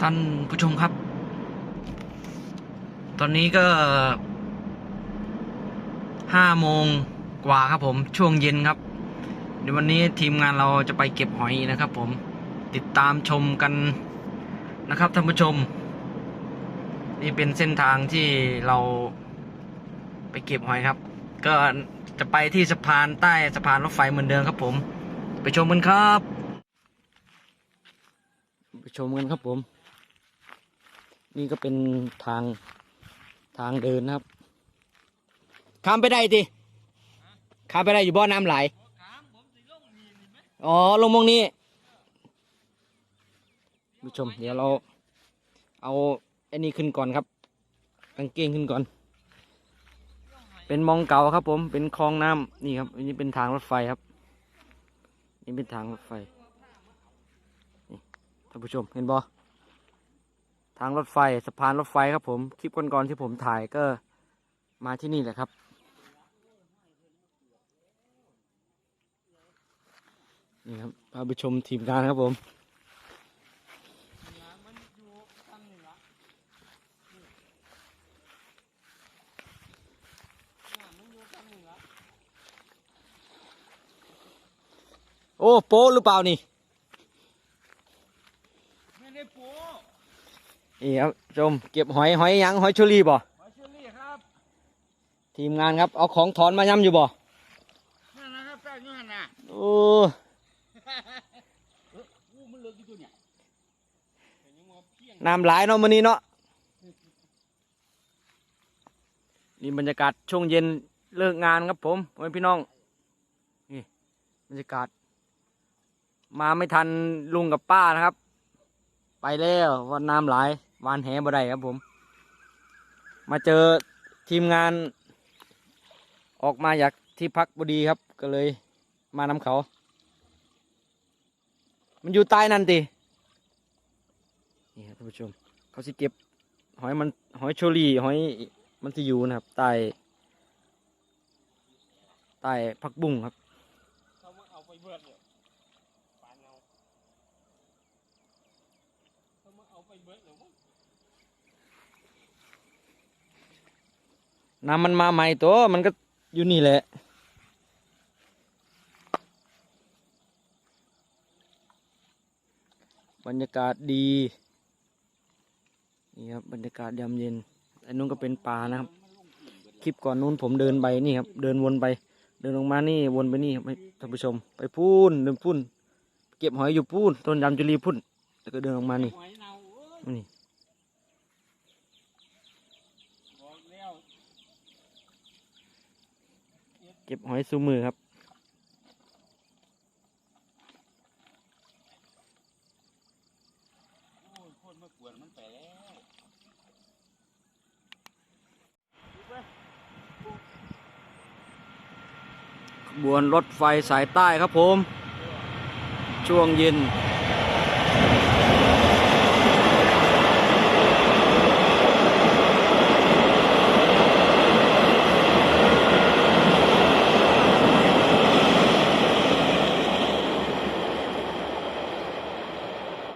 ท่านผู้ชมครับ ตอนนี้ก็ห้าโมงกว่าครับผมช่วงเย็นครับเดี๋ยววันนี้ทีมงานเราจะไปเก็บหอยนะครับ ผมติดตามชมกันนะครับท่านผู้ชม นี่เป็นเส้นทางที่เราไปเก็บหอยครับ ก็จะไปที่สะพานใต้สะพานรถไฟเหมือนเดิมครับผม ไปชมกันครับ ไปชมกันครับผม นี่ก็เป็นทางทางเดินนะครับข้ามไปได้ดิข้ามไปได้อยู่บ่อน้ำไหลอ๋อลงมองนี้ผู้ชม เดี๋ยวเรา เอาไอ้นี่ขึ้นก่อนครับกางเกงขึ้นก่อน เป็นมองเก่าครับ ผมเป็นคลองน้ำนี่ครับอันนี้เป็นทางรถไฟครับ นี่เป็นทางรถไฟนี่ท่านผู้ชมเห็นบ่ ทางรถไฟสะพานรถไฟครับผมคลิปก่อนๆที่ผมถ่ายก็มาที่นี่แหละครับ นี่ครับพาไปชมทีมงานครับผมโอ้โป้หรือเปล่านี่ ไม่ได้ปู นี่ครับชมเก็บหอยหอยหยังหอยเชอรี่บ่หอยเชอรี่ครับ ทีมงานครับเอาของถอนมาย้ำอยู่บ่นั่นนะครับแป้งอยูหันน่ะโอ้อู้มันเลิกกี่ตัวเนี่ยแต่ยังมาเพียงน้ำหลายเนาะมื้อนี้เนาะนี่บรรยากาศช่วงเย็นเลิกงานครับผมพ่อแม่พี่น้องนี่บรรยากาศ มาไม่ทันลุงกับป้านะครับ ไปแล้ววันน้ำหลาย วานแหบ่ได้ครับผม มาเจอทีมงาน ออกมาจากที่พักบดีครับ ก็เลยมานำเขา มันอยู่ใต้นั่นตินี่ครับท่านผู้ชม เขาสิเก็บหอยมันหอยโชลีหอยมันที่อยู่นะครับใต้ใต้พักบุ้งครับเอาไปเบิดเลยปานเอาเขามาเอาไปเบิดเลยมั้ง น้ำมันมาใหม่ตัวมันก็อยู่นี่แหละบรรยากาศดี นี่ครับบรรยากาศยามเย็นอันนู้นก็เป็นป่านะครับ คลิปก่อนนู้นผมเดินไปนี่ครับ เดินวนไป เดินลงมานี่วนไปนี่ครับท่านผู้ชม ไปพูนเดินพูนเก็บหอยอยู่พูนต้นยำจุลีพูนแล้วก็เดินลงมานี่หอยเน่ เก็บหอยซูมือครับขบวนรถไฟสายใต้ครับผม ช่วงเย็น